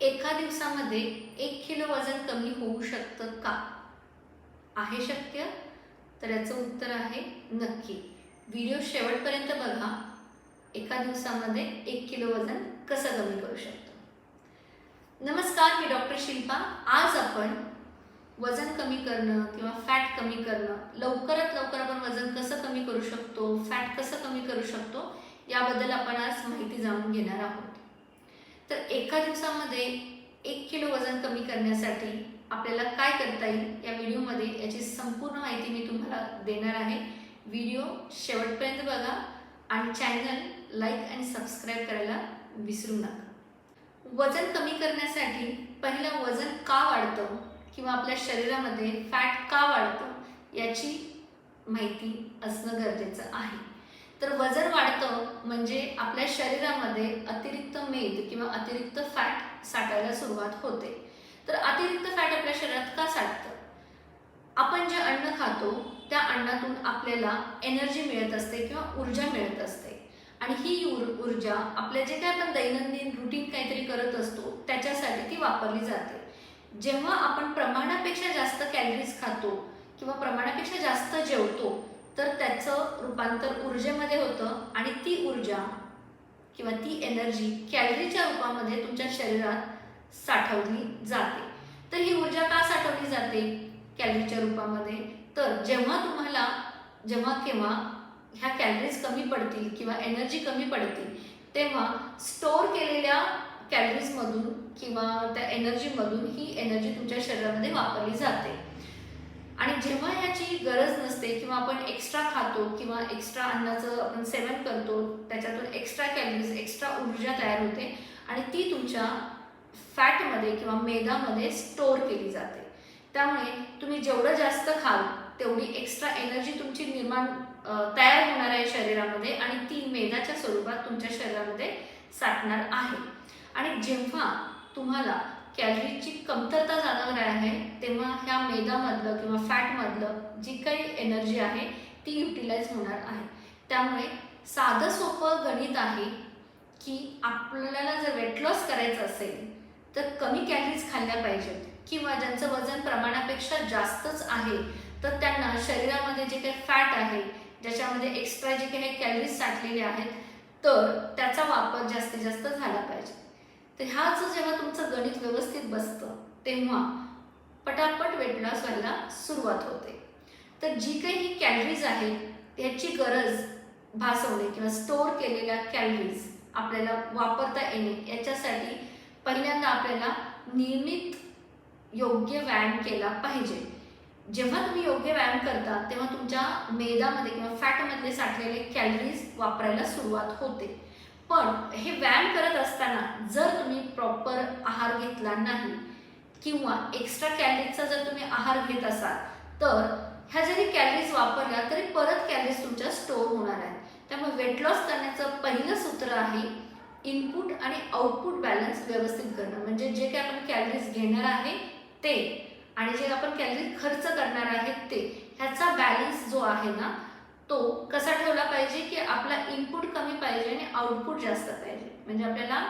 एका दिवसामध्ये एक किलो वजन कमी होऊ शकतं का? आहे शक्य? तर याचं उत्तर आहे नक्की. व्हिडिओ शेवटपर्यंत बघा. एका दिवसामध्ये एक किलो वजन कसं कमी करू शकतो? नमस्कार मी डॉक्टर शिल्पा. आज आपण वजन कमी करणं किंवा फॅट कमी करणं लवकरात लवकर आपण वजन कसं कमी करू शकतो फॅट कसं कमी करू शकतो याबद्दल आपण आज माहिती जाणून घेणार आहोत. तर एका दिवसामध्ये एक किलो वजन कमी करण्यासाठी आपल्याला काय करता येईल या व्हिडिओमध्ये याची संपूर्ण माहिती मी तुम्हाला देणार आहे. व्हिडिओ शेवटपर्यंत बघा आणि चॅनल लाईक आणि सबस्क्राईब करायला विसरू नका. वजन कमी करण्यासाठी पहिलं वजन का वाढतं किंवा आपल्या शरीरामध्ये फॅट का वाढतं याची माहिती असणं गरजेचं आहे. तर वजन वाढतं म्हणजे आपल्या शरीरामध्ये अतिरिक्त मेद किंवा अतिरिक्त फॅट साठायला सुरुवात होते. तर अतिरिक्त फॅट आपल्या शरीरात का साठतं? आपण जे अन्न खातो त्या अन्नातून आपल्याला एनर्जी मिळत असते किंवा ऊर्जा मिळत असते. आणि ही ऊर्जा आपल्या जे काय आपण दैनंदिन रुटीन काहीतरी करत असतो त्याच्यासाठी ती वापरली जाते. जेव्हा आपण प्रमाणापेक्षा जास्त कॅलरीज खातो किंवा प्रमाणापेक्षा जास्त जेवतो तर त्याचं रूपांतर ऊर्जेमध्ये होतं आणि ती ऊर्जा किंवा ती एनर्जी कॅलरीच्या रूपामध्ये तुमच्या शरीरात साठवली जाते. तर ही ऊर्जा का साठवली जाते? कॅलरीच्या रूपामध्ये. तर जेव्हा तुम्हाला जेव्हा केव्हा ह्या कॅलरीज कमी पडतील किंवा एनर्जी कमी पडतील तेव्हा स्टोअर केलेल्या कॅलरीजमधून किंवा त्या एनर्जीमधून ही एनर्जी तुमच्या शरीरामध्ये वापरली जाते. आणि जेव्हा ह्याची गरज नसते किंवा आपण एक्स्ट्रा खातो किंवा एक्स्ट्रा अन्नाचं आपण सेवन करतो त्याच्यातून एक्स्ट्रा कॅलरीज एक्स्ट्रा ऊर्जा तयार होते आणि ती तुमच्या फॅटमध्ये किंवा मेदामध्ये स्टोअर केली जाते. त्यामुळे तुम्ही जेवढं जास्त खाल तेवढी एक्स्ट्रा एनर्जी तुमची निर्माण तयार होणार आहे शरीरामध्ये आणि ती मेदाच्या स्वरूपात तुमच्या शरीरामध्ये साठणार आहे. आणि जेव्हा तुम्हाला कॅलरीची कमतरता जाणवणार आहे तेव्हा ह्या मेदामधलं किंवा फॅटमधलं जी काही एनर्जी आहे ती युटिलाइज होणार आहे. त्यामुळे साधं सोपं गणित आहे की आपल्याला जर वेट लॉस करायचं असेल तर कमी कॅलरीज खाल्ल्या पाहिजेत किंवा ज्यांचं वजन प्रमाणापेक्षा जास्तच आहे तर त्यांना शरीरामध्ये जे काही फॅट आहे ज्याच्यामध्ये एक्स्ट्रा जे काही कॅलरीज साठलेले आहेत तर त्याचा वापर जास्तीत जास्त झाला पाहिजे. तर ह्याचं जेव्हा तुमचं गणित व्यवस्थित बसतं तेव्हा पटापट वेट लॉस व्हायला सुरुवात होते. तर जी काही ही कॅलरीज आहेत याची गरज भासवणे किंवा स्टोअर केलेल्या कॅलरीज आपल्याला वापरता येणे याच्यासाठी पहिल्यांदा आपल्याला नियमित योग्य व्यायाम केला पाहिजे. जेव्हा तुम्ही योग्य व्यायाम करता तेव्हा तुमच्या मेदामध्ये किंवा फॅटमधले साठलेले कॅलरीज वापरायला सुरुवात होते. पण हे व्यायाम करत असताना जर तुम्ही प्रॉपर आहार घेतला नाही किंवा एक्स्ट्रा कॅलरीजचा जर तुम्ही आहार घेत असाल तर ह्या जरी कॅलरीज वापरल्या तरी परत कॅलरीज तुमच्या स्टोअर होणार आहेत. त्यामुळे वेट लॉस करण्याचं पहिलं सूत्र आहे इनपुट आणि आउटपुट बॅलन्स व्यवस्थित करणं. म्हणजे जे काही आपण कॅलरीज घेणार आहे ते आणि जे आपण कॅलरीज खर्च करणार आहेत ते ह्याचा बॅलन्स जो आहे ना तो कसा ठेवला पाहिजे की आपला इनपुट कमी पाहिजे आणि आउटपुट जास्त पाहिजे? म्हणजे आपल्याला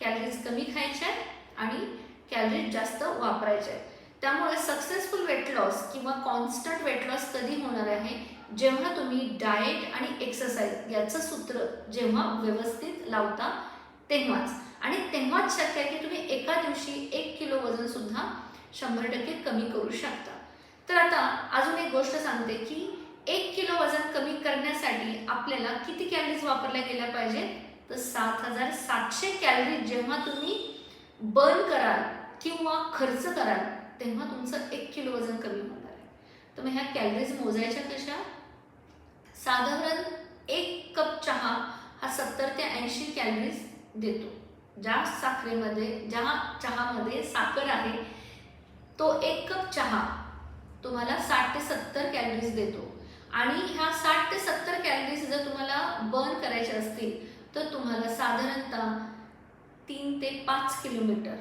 कॅलरीज कमी खायच्या आहेत आणि कॅलरीज जास्त वापरायच्या आहेत त्यामुळे सक्सेसफुल वेट लॉस किंवा कॉन्स्टंट वेट लॉस कधी होणार आहे? जेव्हा तुम्ही डाएट आणि एक्सरसाइज याचं सूत्र जेव्हा व्यवस्थित लावता तेव्हाच. आणि तेव्हाच शक्य आहे की तुम्ही एका दिवशी एक किलो वजन सुद्धा शंभर टक्के कमी करू शकता. तर आता अजून एक गोष्ट सांगते की एक किलो वजन कमी करण्यासाठी आपल्याला किती कॅलरीज वापरल्या गेल्या पाहिजे? तर सात हजार सातशे कॅलरीज जेव्हा तुम्ही बर्न कराल किंवा खर्च कराल तेव्हा तुमचं एक किलो वजन कमी होणार आहे. तर मग ह्या कॅलरीज मोजायच्या कशा? साधारण एक कप चहा हा सत्तर ते ऐंशी कॅलरीज देतो. ज्या साखरेमध्ये ज्या चहामध्ये साखर आहे तो एक कप चहा तुम्हाला साठ ते सत्तर कॅलरीज देतो. आणि ह्या साठ ते सत्तर कॅलरीज जर तुम्हाला बर्न करायचे असतील तर तुम्हाला साधारणतः तीन ते पाच किलोमीटर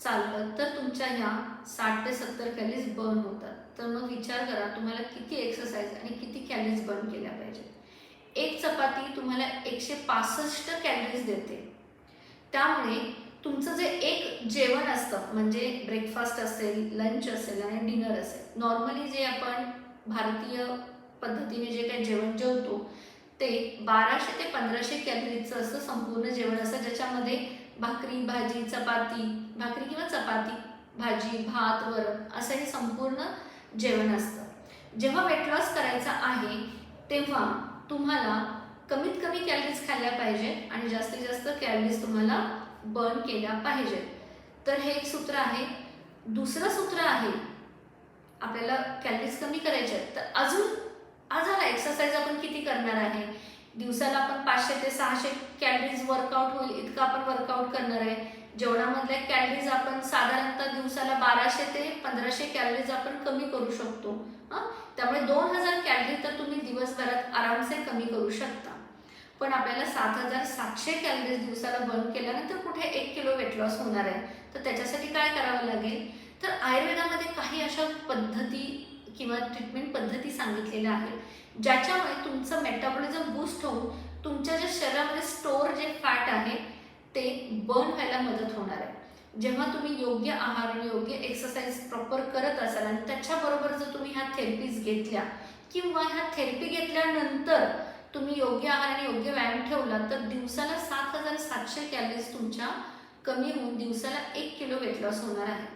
चाललं तर तुमच्या ह्या साठ ते सत्तर कॅलरीज बर्न होतात. तर मग विचार करा तुम्हाला किती एक्सरसाइज आणि किती कॅलरीज बर्न केल्या पाहिजेत. एक चपाती तुम्हाला एकशे पासष्ट कॅलरीज देते. त्यामुळे तुमचं जे एक जेवण असतं म्हणजे ब्रेकफास्ट असेल लंच असेल आणि डिनर असेल नॉर्मली जे आपण भारतीय पद्धतीने जे काही जेवण जेवतो ते बाराशे ते पंधराशे कॅलरीजचं असं संपूर्ण जेवण असतं ज्याच्यामध्ये भाकरी भाजी चपाती भाकरी किंवा चपाती भाजी भात वरण असं हे संपूर्ण जेवण असतं. जेव्हा वेट लॉस करायचा आहे तेव्हा तुम्हाला कमीत कमी कॅलरीज खाल्ल्या पाहिजे आणि जास्तीत जास्त कॅलरीज तुम्हाला बर्न केल्या पाहिजेत तर हे एक सूत्र आहे. दुसरं सूत्र आहे आपल्याला कॅलरीज कमी करायच्या आहेत तर अजून आज आला एक्सरसाइज आपण किती करणार आहे? दिवसाला आपण पाचशे ते सहाशे कॅलरीज वर्कआउट होईल इतकं आपण वर्कआउट करणार आहे. जेवणामधल्या कॅलरीज आपण साधारणतः दिवसाला बाराशे ते पंधराशे कॅलरीज आपण कमी करू शकतो. हां? त्यामुळे दोन हजार कॅलरी तर तुम्ही दिवसभरात आरामसे कमी करू शकता. पण आपल्याला सात हजार सातशे कॅलरीज दिवसाला बर्न केल्यानंतर कुठे एक किलो वेट लॉस होणार आहे? तर त्याच्यासाठी काय करावं लागेल? तर आयुर्वेदामध्ये काही अशा पद्धती किंवा ट्रीटमेंट पद्धती सांगितलेल्या आहेत ज्याच्यामुळे तुमचं मेटाबॉलिझम बूस्ट होऊन तुमच्या ज्या शरीरामध्ये स्टोअर जे फॅट आहे ते बर्न व्हायला मदत होणार आहे. जेव्हा तुम्ही योग्य आहार आणि योग्य एक्सरसाइज प्रॉपर करत असाल आणि त्याच्याबरोबर जर तुम्ही ह्या थेरपीज घेतल्या किंवा ह्या थेरपी घेतल्यानंतर तुम्ही योग्य आहार आणि योग्य व्यायाम ठेवला तर दिवसाला सात हजार सातशे कॅलरीज तुमच्या कमी होऊन दिवसाला एक किलो वेट लॉस होणार आहे.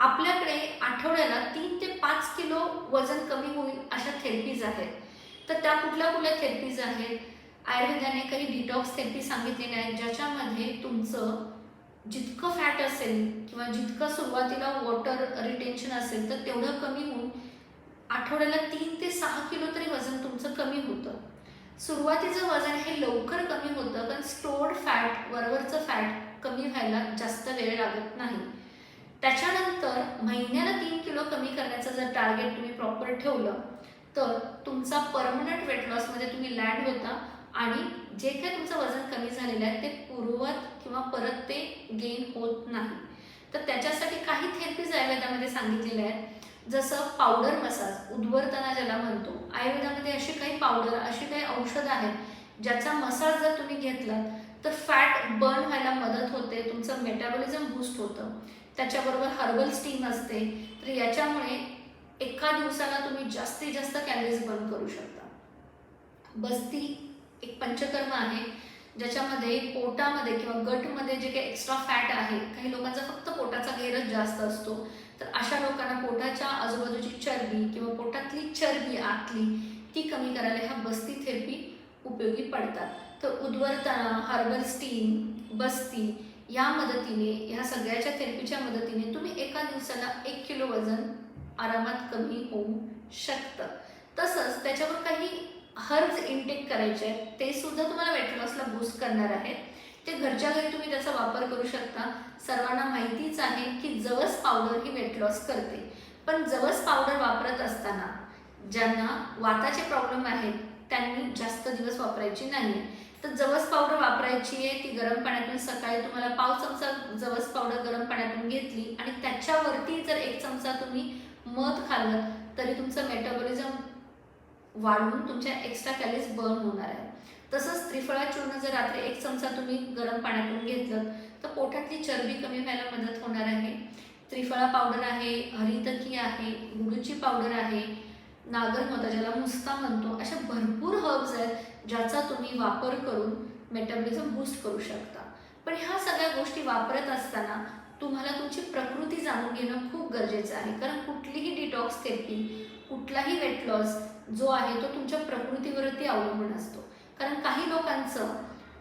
आपल्याकडे आठवड्याला तीन ते पाच किलो वजन कमी होईल अशा थेरपीज आहेत. तर त्या कुठल्या कुठल्या थेरपीज आहेत? आयुर्वेदाने काही डिटॉक्स थेरपी सांगितलेल्या आहेत ज्याच्यामध्ये तुमचं जितकं फॅट असेल किंवा जितकं सुरुवातीला वॉटर रिटेन्शन असेल तर तेवढं कमी होऊन आठवड्याला तीन ते सहा किलो तरी वजन तुमचं कमी होतं. सुरुवातीचं वजन हे लवकर कमी होतं पण स्टोर्ड फॅट वरवरचं फॅट कमी व्हायला जास्त वेळ लागत नाही. त्याच्यानंतर महिन्याला तीन किलो कमी करण्याचं जर टार्गेट तुम्ही प्रॉपर ठेवलं तर तुमचा परमनंट वेट लॉसमध्ये तुम्ही लँड होता आणि जे काही तुमचं वजन कमी झालेलं आहे ते पूर्वत किंवा परत ते गेन होत नाही. तर त्याच्यासाठी काही थेरपीज आयुर्वेदामध्ये सांगितलेल्या आहेत. जसं पावडर मसाज उद्वर्तना ज्याला म्हणतो. आयुर्वेदामध्ये अशी काही पावडर अशी काही औषधं आहेत ज्याचा मसाज जर तुम्ही घेतलात तर फॅट बर्न व्हायला मदत होते तुमचं मेटाबॉलिझम बूस्ट होतं. त्याच्याबरोबर हर्बल स्टीम असते. तर याच्यामुळे एका दिवसाला तुम्ही जास्तीत जास्त कॅलरीज बर्न करू शकता. बस्ती एक पंचकर्म आहे ज्याच्यामध्ये पोटामध्ये किंवा गटमध्ये जे काही एक्स्ट्रा फॅट आहे काही लोकांचा फक्त पोटाचा घेरच जास्त असतो. तर अशा लोकांना पोटाच्या आजूबाजूची चरबी किंवा पोटातली चरबी आतली ती कमी करायला ह्या बस्ती थेरपी उपयोगी पडतात. तर उद्वरताना हार्बल स्टीम बस्ती या मदतीने ह्या सगळ्याच्या थेरपीच्या मदतीने तुम्ही एका दिवसाला एक किलो वजन आरामात कमी होऊ शकतं. तसंच त्याच्यावर काही हर्ब्स इनटेक करायचे आहेत ते सुद्धा तुम्हाला वेट लॉसला बूस्ट करणार आहेत. ते घरच्या घरी तुम्ही त्याचा वापर करू शकता. सर्वांना माहितीच आहे की जवस पावडर ही वेट लॉस करते. पण जवस पावडर वापरत असताना ज्यांना वाताचे प्रॉब्लेम आहेत त्यांनी जास्त दिवस वापरायची नाही. तर जवस पावडर वापरायची आहे ती गरम पाण्यातून सकाळी तुम्हाला पाव चमचा जवस पावडर गरम पाण्यातून घेतली आणि त्याच्यावरती जर एक चमचा तुम्ही मध खाल्लं तरी तुमचं मेटाबॉलिझम वाढून तुमच्या एक्स्ट्रा कॅलरीज बर्न होणार आहे. तसंच त्रिफळा चूर्ण जर रात्री एक चमचा तुम्ही गरम पाण्यातून घेतलं तर पोटातली चरबी कमी व्हायला मदत होणार आहे. त्रिफळा पावडर आहे हरितकी आहे गुळूची पावडर आहे नागरमोता ज्याला मुस्ता म्हणतो अशा भरपूर हर्ब्स आहेत ज्याचा तुम्ही वापर करून मेटाबॉलिझम बूस्ट करू शकता. पण ह्या सगळ्या गोष्टी वापरत असताना तुम्हाला तुमची प्रकृती जाणून घेणं खूप गरजेचं आहे. कारण कुठलीही डिटॉक्स थेरपी कुठलाही वेट लॉस जो आहे तो तुमच्या प्रकृतीवरती अवलंबून असतो. कारण काही लोकांचं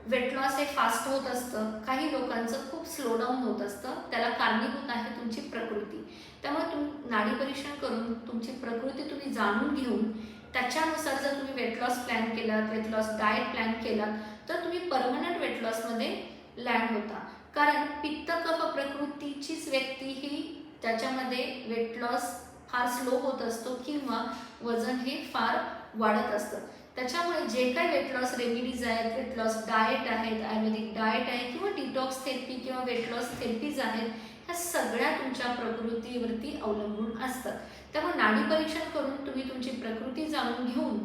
वेट लॉस हे फास्ट होत असतं काही लोकांचं खूप स्लो डाऊन होत असतं त्याला कारणीभूत आहे तुमची प्रकृती. त्यामुळे तुम नाडी परीक्षण करून तुमची प्रकृती तुम्ही जाणून घेऊन त्याच्यानुसार जर तुम्ही वेट लॉस प्लॅन केलात वेट लॉस डाएट प्लॅन केलात तर तुम्ही परमनंट वेट लॉसमध्ये लँड होता. कारण पित्त कफ प्रकृतीचीच व्यक्ती ही त्याच्यामध्ये वेट लॉस फार स्लो होत असतो किंवा वजन हे फार वाढत असतं. त्याच्यामुळे जे काही वेट लॉस रेमिडीज आहेत वेट लॉस डाएट आहेत आयुर्वेदिक डाएट आहे किंवा डिटॉक्स थेरपी किंवा वेट लॉस थेरपीज आहेत ह्या सगळ्या तुमच्या प्रकृतीवरती अवलंबून असतात त्यामुळे नाडी परीक्षण करून तुम्ही तुमची प्रकृती जाणून घेऊन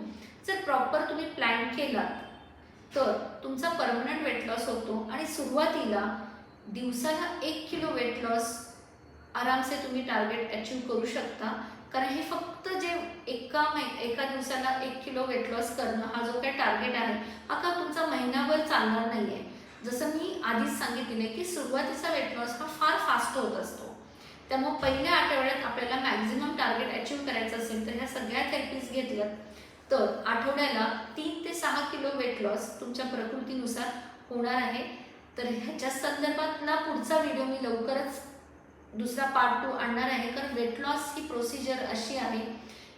जर प्रॉपर तुम्ही प्लॅन केलात तर तुमचा परमनंट वेट लॉस होतो आणि सुरुवातीला दिवसाला एक किलो वेट लॉस आरामसे तुम्ही टार्गेट अचीव करू शकता. कारण हे फक्त जे एका मै एका दिवसाला एक किलो वेट लॉस करणं हा जो काही टार्गेट आहे हा का तुमचा महिनाभर चालणार नाही आहे जसं मी आधीच सांगितलेलं की सुरुवातीचा वेट लॉस हा फार फास्ट होत असतो. त्यामुळे पहिल्या आठवड्यात आपल्याला मॅक्झिमम टार्गेट अचीव करायचं असेल तर ह्या सगळ्या थेरपीज घेतल्यात तर आठवड्याला तीन ते सहा किलो वेट लॉस तुमच्या प्रकृतीनुसार होणार आहे. तर ह्याच्या संदर्भातला पुढचा व्हिडिओ मी लवकरच दुसरा पार्ट टू आणणार आहे. कारण वेट लॉस ही प्रोसिजर अशी आहे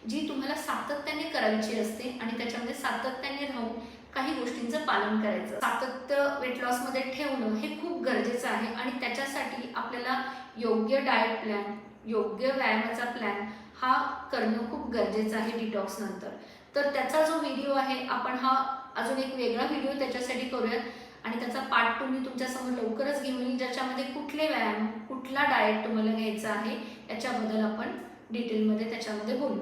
जी तुम्हाला सातत्याने करायची असते आणि त्याच्यामध्ये सातत्याने राहून काही गोष्टींचं पालन करायचं. सातत्य वेट लॉसमध्ये ठेवणं हे खूप गरजेचं आहे आणि त्याच्यासाठी आपल्याला योग्य डाएट प्लॅन योग्य व्यायामाचा प्लॅन हा करणं खूप गरजेचं आहे डिटॉक्स नंतर. तर त्याचा जो व्हिडिओ आहे आपण हा अजून एक वेगळा व्हिडिओ त्याच्यासाठी करूयात आणि त्याचा पार्ट टू मी तुमच्यासमोर लवकरच घेऊन येईल ज्याच्यामध्ये कुठले व्यायाम कुठला डाएट तुम्हाला घ्यायचा आहे याच्याबद्दल आपण डिटेलमध्ये त्याच्यामध्ये बोलू.